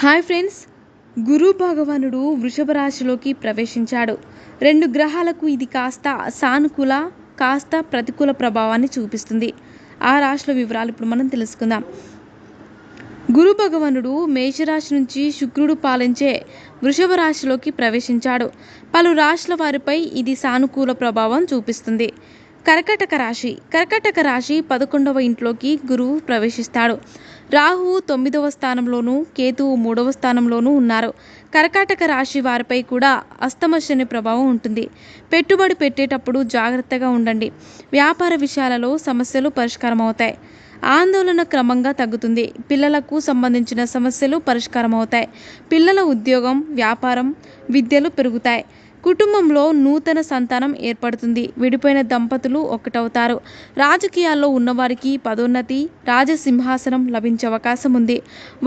Hi friends. గురు భగవానుడు వృషభ రాశిలోకి ప్రవేశించాడు. రెండు గ్రహాలకు ఇది కాస్త సానుకూల కాస్త ప్రతికూల ప్రభావాన్ని చూపిస్తుంది. ఆ రాశుల వివరాలు ఇప్పుడు మనం తెలుసుకుందాం. గురు భగవానుడు మేషరాశి నుంచి శుక్రుడు పాలించే వృషభ రాశిలోకి ప్రవేశించాడు. పలు రాశుల వారిపై ఇది సానుకూల ప్రభావం చూపిస్తుంది. కర్కటక రాశి. కర్కటక రాశి పదకొండవ ఇంట్లోకి గురువు ప్రవేశిస్తాడు. రాహు తొమ్మిదవ స్థానంలోనూ కేతువు మూడవ స్థానంలోనూ ఉన్నారు. కర్కాటక రాశి వారిపై కూడా అస్తమ శని ప్రభావం ఉంటుంది. పెట్టుబడి పెట్టేటప్పుడు జాగ్రత్తగా ఉండండి. వ్యాపార విషయాలలో సమస్యలు పరిష్కారం అవుతాయి ఆందోళన క్రమంగా తగ్గుతుంది. పిల్లలకు సంబంధించిన సమస్యలు పరిష్కారం అవుతాయి పిల్లల ఉద్యోగం వ్యాపారం విద్యలు పెరుగుతాయి. కుటుంబంలో నూతన సంతానం ఏర్పడుతుంది. విడిపోయిన దంపతులు ఒకటవుతారు రాజకీయాల్లో ఉన్నవారికి పదోన్నతి రాజసింహాసనం లభించే అవకాశం ఉంది